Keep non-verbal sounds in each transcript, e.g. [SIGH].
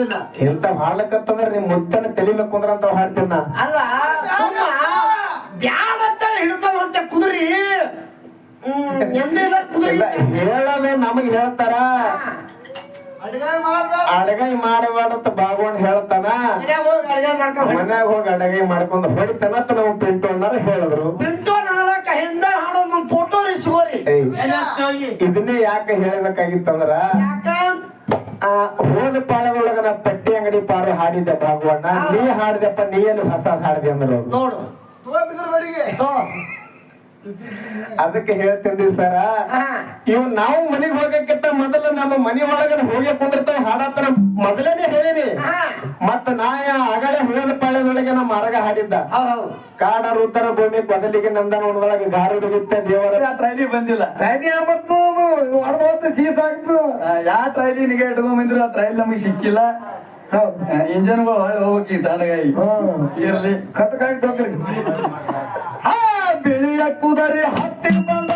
ಹಾಡ್ತಿಲ್ಲ ಇಂತ ಹಾಡ್ಲಕತ್ತಂದ್ರ ನಿಮ್ ಮುತ್ತನ ತಲಿಲ ಕುಂದ್ರಂತ ಹಾಡ್ತೀನಿ ನಾ ಅಲ್ಲ. ಬ್ಯಾಡ ಅಂತ ಕುದುರಿ. ಹೇಳದೆ ಕುದುರಿ. ನಮಗ್ ಹೇಳ್ತಾರ. ಅಡಿಗೆ ಮಾಡಬಾರ್ದ ಬಾಗೋಣ್ ಹೇಳ್ತಾನ. ಮನ್ಯಾಗ ಹೋಗಿ ಅಡ್ಗೆ ಮಾಡ್ಕೊಂಡ್ ಹೊಂಟ. ಮನ್ಯಾಗ ಹೋಗಿ ಅಡಗೈ ಮಾಡ್ಕೊಂಡು ಹೊಡಿತಾನ ಅಂತ ನಾವು ಪಿಂಟು ಅಣ್ಣಾರ ಹೇಳಿದ್ರು. ಪಿಂಟು ಹಿಂದ ಹಾಡೋದ್ ಫೋಟೋ ಇಸ್ಕೋರಿ ಇದನ್ನೇ ಯಾಕೆ ಹೇಳಬೇಕಾಗಿತ್ತಂದ್ರ ಯಾಕ? ಆ ಹೋದ ಪಾಳದೊಳಗ ನಾ ಪಟ್ಟಿ ಅಂಗಡಿ ಪಾರು ಹಾಡಿದ್ದೆ ಭಾಗವನ್ನ ನೀ ಹಾಡಿದಪ್ಪ ನೀ ಎಲ್ಲಿ ಹೊಸ ಹಾಡಿದೆ ಅಂದ್ರೆ ಅವ್ರು. ನೋಡು ತಗೋ ಬಿದ್ರ ಬಡಿಗೆ ಅದಕ್ಕೆ ಹೇಳ್ತಿದ್ವಿ ಸರ. ಇವ್ ನಾವು ಮನಿಗ್ ಹೋಗಕ್ಕಿಂತ ಮೊದಲು ನಮ್ಮ ಮನಿ ಒಳಗ ಹೋಗಿ ಕುಂದಿರ್ತಾವ ಹಾಡಾತನ ಮೊದಲೇನೆ ಹೇಳಿನಿ. ಮತ್ತ ನಾ ಆಗಲೇ ಹೋದ ಪಾಳ್ಯದೊಳಗೆ ನಮ್ಮ ಮರಗ ಹಾಡಿದ್ದ. ಹೌದ್ ಹೌದ್. ಕಾಡ ಉತ್ತರ ಭೂಮಿ ಬದಲಿಗೆ ನಂದನವನದೊಳಗೆ ಗಾರುಡಿಗಿತ್ತ ದೇವರ ಟ್ರೈಲಿ ಬಂದಿಲ್ಲ. ಟ್ರೈನಿ ಆಗ್ಬಾರ್ದು ಹೊಡೆದ ಸೀಸ್ ಆಗ್ತು ಯಾವ ಟ್ರೈಲಿ ನಿಗೆ ಇಟ್ಕೊಂಡ್ ಬಂದ್ರು ಆ ಟ್ರೈಲ್ ನಮಗೆ ಸಿಕ್ಕಿಲ್ಲ. ಇಂಜನ್ಗಳು ಹೊಳೆ ಹೋಗಿ ತಣ್ಣಗಾಗಿ ಇರ್ಲಿ. ಕಟ್ಕಾಗಿ ಬಿಳಿಯ ಕುದರೆ ಹತ್ತಿ ಬಂದ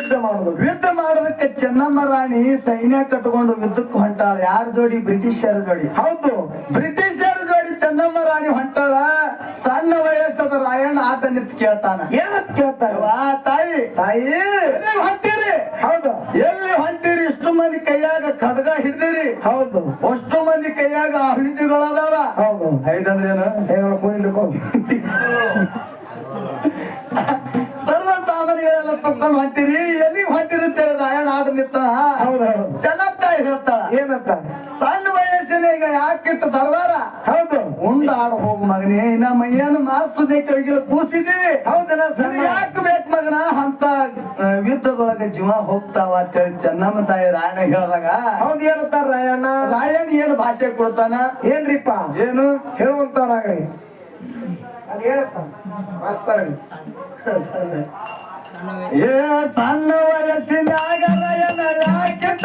ಯುದ್ಧ ಮಾಡುದು ಯುದ್ಧ ಮಾಡೋದಕ್ಕೆ ಚೆನ್ನಮ್ಮ ರಾಣಿ ಸೈನ್ಯ ಕಟ್ಕೊಂಡು ಯುದ್ಧಕ್ಕೆ ಹೊಂಟಾಳ. ಯಾರ ಜೋಡಿ? ಬ್ರಿಟಿಷರ ಜೋಡಿ. ಹೌದು ಬ್ರಿಟಿಷರ ಜೋಡಿ ಚೆನ್ನಮ್ಮ ರಾಣಿ ಹೊಂಟಾಳ. ಸಣ್ಣ ವಯಸ್ಸದ ರಾಯಣ್ಣ ಆತ ನಿಂತು ಕೇಳ್ತಾನ. ಏನಂತ ಕೇಳ್ತಾರ ವಾ ತಾಯಿ ತಾಯಿ ಹೊಂಟಿರಿ? ಹೌದು ಎಲ್ಲಿ ಹೊಂಟಿರಿ? ಇಷ್ಟು ಮಂದಿ ಕೈಯಾಗ ಖಡ್ಗ ಹಿಡ್ದಿರಿ. ಹೌದು ಅಷ್ಟು ಮಂದಿ ಕೈಯಾಗ ಅಹಿತಿಗಳದಾವ ಹೌದು. ಐದಂದ್ರೆ ಏನು? ಹೇಳ [LAUGHS] ಸಾಮಾನ್ಯಗಳೆಲ್ಲ ತಕೊಂಡ್ ಹೊಂಟಿರಿ ಎಲ್ಲಿ ಹೊಂಟಿರುತ್ತೆ ರಾಯಣ ಹೇಳಿ ರಾಯಣ್ಣ ಚೆನ್ನಪ್ಪ ಹೇಳ್ತಾಳ ಏನಂತ? ಸಣ್ಣ ವಯಸ್ಸಿನಾಗ ಯಾಕಿಟ್ಟು ದರ್ಬಾರ? ಹೌದು. ಉಂಡ ಆಡ ಹೋಗು ಮಗನೇ ನಮ್ಮ ಏನು ಮಾಸುದೇ ಕೈಗೆ ಕೂಸಿದೀವಿ ಹೌದನ ಯಾಕೆ ಬೇಕು ಮಗನ? ಅಂತ ಯುದ್ಧದೊಳಗೆ ಜೀವ ಹೋಗ್ತಾವ ಅಂತ ಹೇಳಿ ಚೆನ್ನಮ್ಮ ತಾಯಿ ರಾಯಣ್ಣ ಹೇಳಿದಾಗ. ಹೌದು ಏನಂತಾರ ರಾಯಣ್ಣ. ರಾಯಣ್ಣ ಏನು ಭಾಷೆ ಕೊಡ್ತಾನ? ಏನ್ರಿಪ್ಪ? ಏನು? ಹೇಳುವಂತವ್ರಾಗ್ರಿ ಅದೇನಪ್ಪ? ಹೇಳಪ್ಪ ಮಾಸ್ತರ್ಗೆ. ಏ ಸಣ್ಣ ವಯಸ್ಸಿನಾಗ ರಾಯಣ್ಣ ಯಾಕಿಟ್ಟ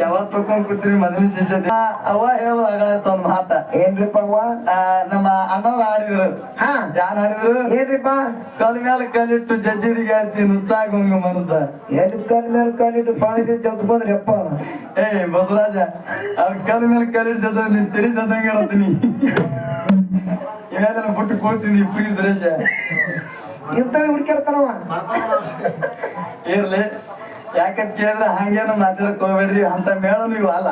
ಯಾವತ್ತು ತಕೊಂಡ್ ಕೂತ್ರಿ ಮೊದಲಿನ ಶಿಷ್ಯ ಅವ ಹೇಳುವಾಗ ಒಂದ್ ಮಾತ. ಏನ್ರಿಪ್ಪ ಅವ್ವ? ನಮ್ಮ ಅಣ್ಣವ್ರು ಆಡಿದ್ರು ಹಾ. ಯಾನ್ ಆಡಿದ್ರು ಏನ್ರಿಪ್ಪ? ಕಲ್ ಮೇಲೆ ಕಲ್ಲಿಟ್ಟು ಜಜ್ಜಿರಿಗೆ ಹೇಳ್ತೀನಿ ಉತ್ಸಾಹಂಗ ಮನಸ್ಸ. ಎಲ್ಲಿ ಕಲ್ ಮೇಲೆ ಕಲ್ಲಿಟ್ಟು ಪಾಣಿಗೆ ಜಲ್ದು ಬಂದ್ರಿ ಅಪ್ಪ ಏ ಬಸವರಾಜ ಅವ್ರ ಕಲ್ ಮೇಲೆ ಕಲ್ಲಿಟ್ಟು ಜೊತೆ ನೀನ್ ತಿರಿ ಜೊತೆಗೆ ಹೇಳ್ತೀನಿ ಇವೆಲ್ಲ ಬಿಟ್ಟು ಕೂತೀನಿ ಫ್ರೀ ಸುರೇಶ ಇಂತ ಹುಡ್ಕ್ಯಾಡ್ತಾನವ ಇರ್ಲಿ. ಯಾಕಂತ ಕೇಳಿದ್ರೆ ಹಂಗೇನು ಮಾತಾಡಕ್ ಹೋಗ್ಬೇಡ್ರಿ ಅಂತ ಮೇಳ ನೀವು ಅಲ್ಲ.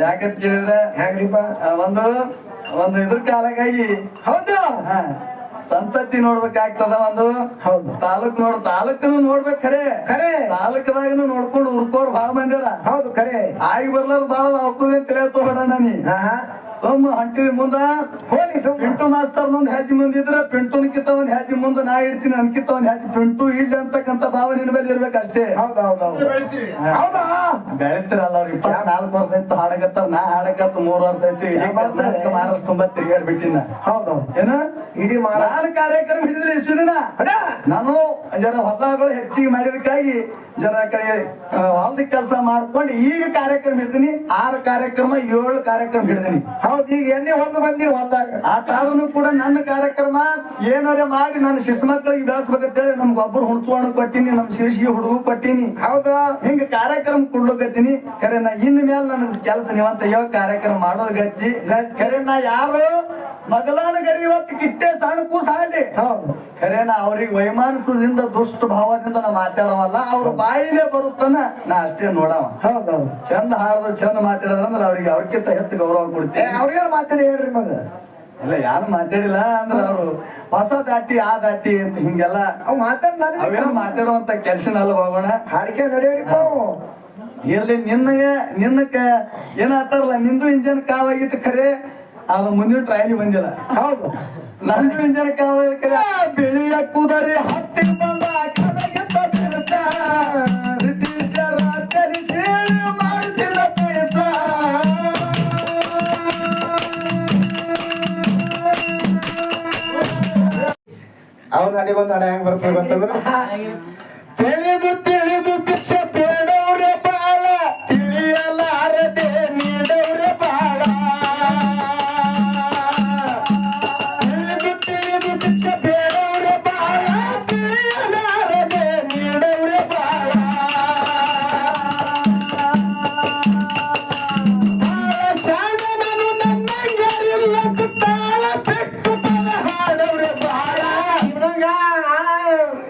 ಯಾಕಂತ ಕೇಳಿದ್ರೆ ಹೆಂಗ್ರಿಪ್ಪ? ಒಂದು ಒಂದು ಇದ್ರ ಕಾಲಕ್ಕಾಗಿ ಹೌದು. ಸಂತತಿ ನೋಡ್ಬೇಕಾಗ್ತದ ಒಂದು ಹೌದು. ತಾಲೂಕ್ ನೋಡ್ ತಾಲೂಕನು ನೋಡ್ಬೇಕು ಖರೆ. ಖರೆ. ತಾಲೂಕದಾಗನು ನೋಡ್ಕೊಂಡು ಉರ್ಕೋರ್ ಬಾಳ ಮಂದಿರ. ಹೌದು ಖರೆ. ಆಗಿ ಬರ್ಲಾರ ಬಾಳ ಹಾಕೋದೇ ತಿಳಿಯತ್ತೋಬೇಡ ನೀ ಹಾ ಹಾ ಸೊಮ್ಮ ಹೊಂಟಿದ ಮುಂದ ಹೋಗಿ ಪಿಂಟು ಮಾಸ್ತರ್ ಒಂದ್ ಹೆಜ್ಜೆ ಇದ್ರೆ ಇದ್ರ ಪಿಂಟುನ್ಕಿಂತ ಒಂದ್ ಹೆಜ್ಜೆ ಮುಂದೆ ನಾ ಇಡ್ತೀನಿ ಅನ್ಕಿತ್ತ ಒಂದ್ ಹೆಜ್ಜೆ ಪಿಂಟು ಇಲ್ಲ ಅಂತಕ್ಕಂತ ಭಾವನೆ ನಿನ್ ಮೇಲೆ ಇರ್ಬೇಕಷ್ಟೇ. ಹೌದು ಹೌದು ಹೌದು ಬೆಳಿತೀವಿ ಹೌದಾ? ಬೆಳಿತಿರಲ್ಲ ಅವ್ರ ಇಪ್ಪತ್ನಾಲ್ಕು ವರ್ಷ ಇತ್ತು ಹಾಡಕತ್ತಾರ ನಾ ಹಾಡಕತ್ತ ಮೂರ್ ವರ್ಷ ಐತಿ ಇಡೀ ಕರ್ನಾಟಕ ಮಹಾರಾಷ್ಟ್ರ ತುಂಬಾ ತಿರುಗಾಡ್ಬಿಟ್ಟಿನ. ಹೌದು ಏನ? ಇಡೀ ಮಾರ ನಾನು ಕಾರ್ಯಕ್ರಮ ಹಿಡಿದ್ರೆ ಇಷ್ಟು ದಿನ ನಾನು ಜನ ಹೊಸಗಳು ಹೆಚ್ಚಿಗೆ ಮಾಡಿದಕ್ಕಾಗಿ ಜನ ಕೈ ಹೊಲದ ಹೊಲ್ದ ಕೆಲಸ ಮಾಡ್ಕೊಂಡು ಈಗ ಕಾರ್ಯಕ್ರಮ ಹಿಡ್ತೀನಿ ಆರು ಕಾರ್ಯಕ್ರಮ ಏಳು ಕಾರ್ಯಕ್ರಮ ಹಿಡ್ತೀನಿ ಹೌದು ಈಗ ಎಣ್ಣೆ ಹೊಡೆದು ಬಂದಿರಿ ಹೊಂದಾಗ ಆ ಕಾಲನು ಕೂಡ ನನ್ನ ಕಾರ್ಯಕ್ರಮ ಏನಾರ ಮಾಡಿ ನನ್ನ ಶಿಶು ಮಕ್ಕಳಿಗೆ ಬೆಳೆಸ್ಬೇಕಂತೇಳಿ ನಮ್ಗೆ ಒಬ್ಬರು ಹುಡ್ಕೊಂಡು ಕೊಟ್ಟಿನಿ ನಮ್ ಶಿಶಿಗೆ ಹುಡುಗ ಕೊಟ್ಟಿನಿ. ಹೌದಾ? ಹಿಂಗ ಕಾರ್ಯಕ್ರಮ ಕೊಡ್ಲಕತ್ತೀನಿ. ಖರೆ ನಾ ಇನ್ನ ಮೇಲೆ ನನ್ನ ಕೆಲಸ ನೀವಂತ ಯಾವ ಕಾರ್ಯಕ್ರಮ ಮಾಡೋದು ಗಜ್ಜಿ ಖರೆ ನಾ ಯಾರು? ಮಗಲಾನ ಗಡಿ ಇವತ್ತು ಕಿಟ್ಟೆ ಸಣ್ಣ ಸಾಧ್ಯ ಖರೇನ ಅವ್ರಿಗೆ ವೈಮಾನಿಸದಿಂದ ದುಷ್ಟ ಭಾವದಿಂದ ನಾ ಮಾತಾಡವಲ್ಲ ಅವ್ರ ಬಾಯಿಲೆ ಬರುತ್ತನ ನಾ ಅಷ್ಟೇ ನೋಡವ. ಚಂದ ಹಾಡದು ಚಂದ ಮಾತಾಡೋದಂದ್ರೆ ಅವ್ರಿಗೆ ಅವ್ರಿಗಿಂತ ಹೆಚ್ಚು ಗೌರವ ಕೊಡ್ತೇನೆ. ಅವ್ರಿಗೇನು ಮಾತಾಡಿ ಹೇಳ್ರಿ ಮಗ. ಇಲ್ಲ ಯಾರು ಮಾತಾಡಿಲ್ಲ ಅಂದ್ರೆ ಅವರು ಹೊಸ ದಾಟಿ ಆ ದಾಟಿ ಅಂತ ಹಿಂಗೆಲ್ಲ. ಅವ್ ಮಾತಾಡ್ ಅವೇನು ಮಾತಾಡುವಂತ ಕೆಲ್ಸನಲ್ಲ ಹೋಗೋಣ ಹಾಡಿಕೆ ನಡೆಯಪ್ಪ ಇರ್ಲಿ ನಿನ್ನಗೆ ನಿನ್ನಕ್ಕೆ ಏನಾಗ್ತಾರಲ್ಲ ನಿಂದು ಇಂಜನ್ ಕಾವಾಗಿತ್ತು ಖರೆ. ಅದು ಮುಂದಿನ ಟ್ರಯಲ್ ಬಂದಿಲ್ಲ ಹೌದು ಕಾವಾಗಿತ್ತು ಖರೆ ಬಿಳಿಯ ಕುದರೆ ಹತ್ತಿ ಬಂದ ಕದಗಿದ್ದ ಬಿರುಸ. ಬ್ರಿಟಿಷರ ಚಲಿಸಿ ಮಾಡುತ್ತಿಲ್ಲ ಬೇಸ. ಅವ್ನ ಅಡಿಗೊಂದು ಹಡ ಹೆಂಗ್ ಬರ್ತದೆ ಗೊತ್ತಂದ್ರ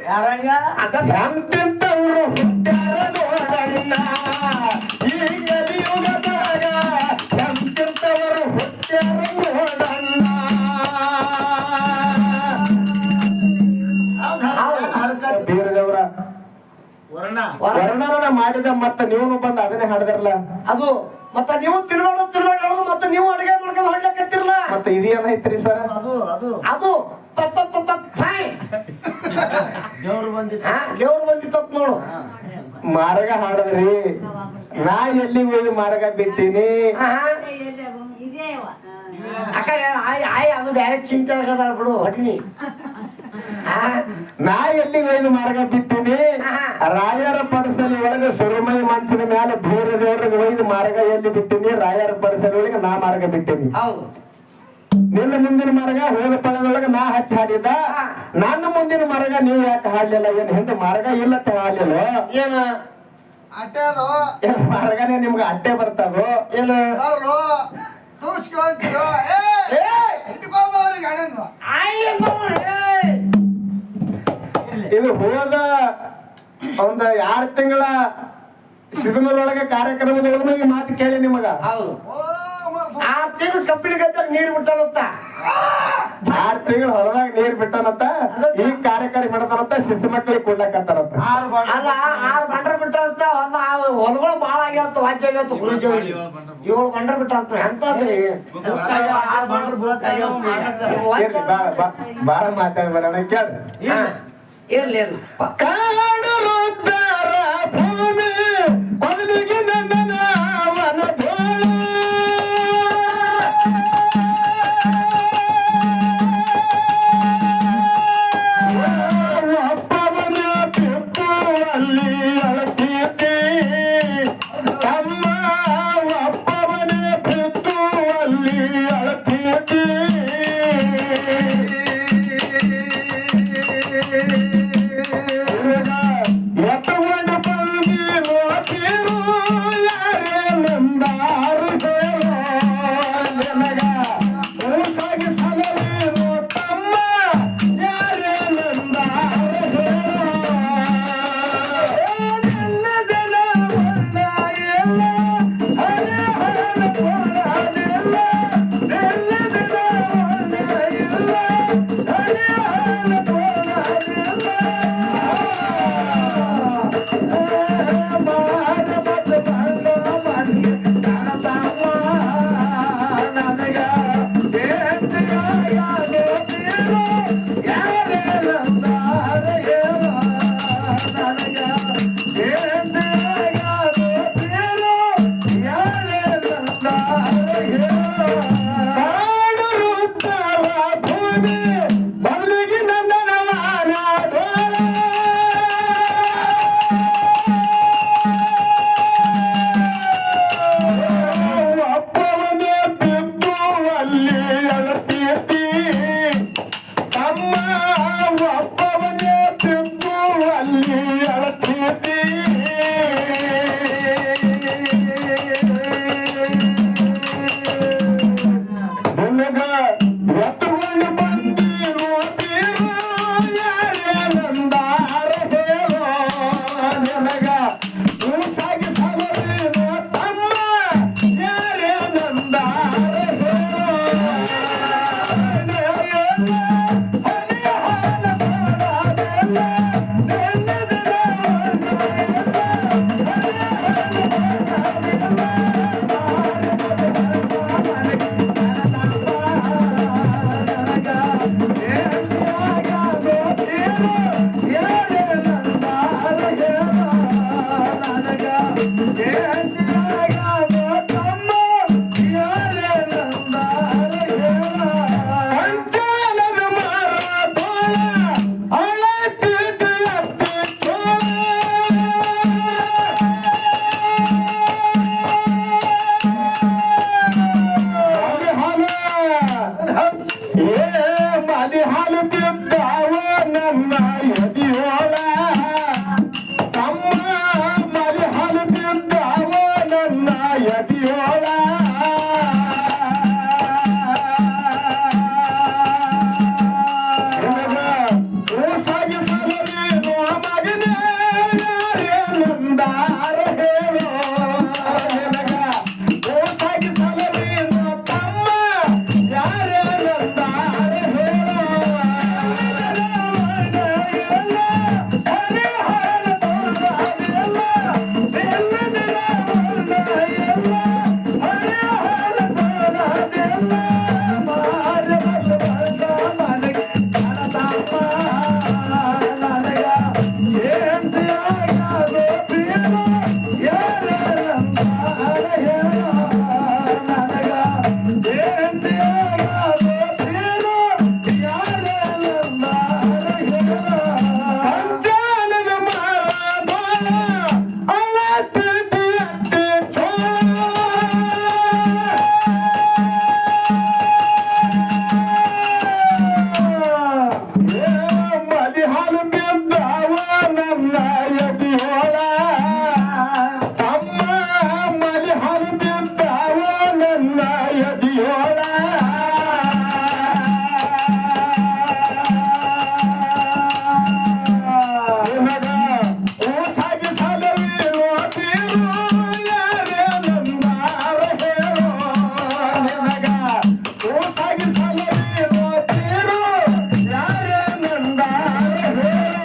ಯಾರಂಗ? ಎಂತೆಂತವ್ರು ಹುಟ್ಟ್ಯಾರ ನೋಡಣ್ಣ ಈ ಕಲಿಯುಗದಾಗ ಎಂತೆಂತವರು ಹುಟ್ಟ್ಯಾರ ನೋಡಣ್ಣ ವರ್ಣ. ವರ್ಣನ ಮಾಡಿದ ಮತ್ತೆ ನೀವು ಬಂದು ಅದನ್ನೇ ಹಾಡಿದ್ರಲ್ಲ? ಅದು ಮತ್ತೆ ನೀವು ತಿರುಗಾಡೋ ತಿರುಗಾಡೋದು ಮತ್ತೆ ನೀವು ಅಡಿಗೆ ಮಾಡ್ಕೊಂಡು ಹೊಡ್ಲಕತ್ತಿರಲ್ಲ ಮತ್ತೆ ಇದೇನೈತ್ರಿ ಸರ್? ಅದು ಅದು. ಅದು ತಪ್ಪ ಫೈನ್ ದೇವ್ರು ಬಂದಿತ್ತು ಹಾ ದೇವ್ರು ಬಂದಿತ್ತ ನೋಡು. ಮಾರ್ಗ ಹಾಡದ್ರಿ. ನಾ ಎಲ್ಲಿ ಹೋಗಿ ಮಾರ್ಗ ಬಿದ್ದೀನಿ ಹಾ, ಹಾ. ಅಕ್ಕ ಆಯ್ ಆಯ್ ಅದು ಬೇರೆ ಚಿಂತೆ ಆಗದ ಬಿಡು ಹೊಡಿನಿ ಹಾ. ನಾ ಎಲ್ಲಿ ಒಯ್ದು ಮಾರ್ಗ ಬಿದ್ದೀನಿ ರಾಯರ ಪರಸಲಿ ಒಳಗೆ ಸುರಮೈ ಮಂಚಿನ ಮೇಲೆ ಬೇರೆ ದೇವ್ರಿಗೆ ಒಯ್ದು ಮಾರ್ಗ ಎಲ್ಲಿ ಬಿದ್ದೀನಿ ರಾಯರ ಪರಸಲಿ ಒಳಗೆ ನಾ ಮಾರ್ಗ ಬಿದ್ದೀನಿ ಹೌದು ಮುಂದಿನ ಮಾರ್ಗ ಹೋದ ಪಳದೊಳಗೆ ನಾ ಹಚ್ಚಿ ಹಾಡಿದ ನನ್ನ ಮುಂದಿನ ಮಾರ್ಗ ನೀವು ಯಾಕೆ ಹಾಡ್ಲಿಲ್ಲ? ಏನ್ ಹಿಂದೆ ಮಾರ್ಗ ಇಲ್ಲ ಅಂತ ಹಾಡ್ಲಿಲ್ಲ ಏನ? ಅಟ್ಟೆ ಅದು. ಏನ್ ಮಾರ್ಗನೇ ನಿಮ್ಗೆ ಅಡ್ಡೆ ಬರ್ತದೋ? ಏನ. ಇದು ಹೋದ ಒಂದ್ ಎರಡು ತಿಂಗಳ ಸಿಗನೂರೊಳಗೆ ಕಾರ್ಯಕ್ರಮದೊಳಗೂ ಈ ಮಾತು ಕೇಳಿ ನಿಮಗ. ಹೌದು. ಆರ್ ತಿಂಗಳು ಕಬ್ಬಿನ ಗದ್ದೆ ನೀರ್ ಬಿಡ್ತಾನಂತ. ಆರ್ ತಿಂಗಳು ಹೊಲದಾಗ ನೀರ್ ಬಿಟ್ಟನಂತ ಈ ಕಾರ್ಯಕಾರಿ ಮಾಡ್ತಾನಂತ ಶಿಶು ಮಕ್ಕಳಿಗೆ ಕೊಡ್ಲಕ್ಕಂತಾರಂತ ಅಲ್ಲ ಆರ್ ಬಂಡ್ರ ಬಿಟ್ಟಂತ ಹೊಲಗಳು ಬಾಳ ಆಗಿರತ್ತ ವಾಜ್ಯ ಆಗ್ಯಾವಂತ ಗುರುಜಿ ಏಳು ಬಂಡ್ರ ಬಿಟ್ಟಂತ ಎಂತ ಬಾಳ ಮಾತಾಡಿ ಬರೋಣ ಕೇಳಿ. ಇರ್ಲಿ ಕಾಡು ಭೂಮಿ ಕೊಲ್ಲಿಗೆ காலத்தியது Yeah. [LAUGHS] ज़िंदा रहे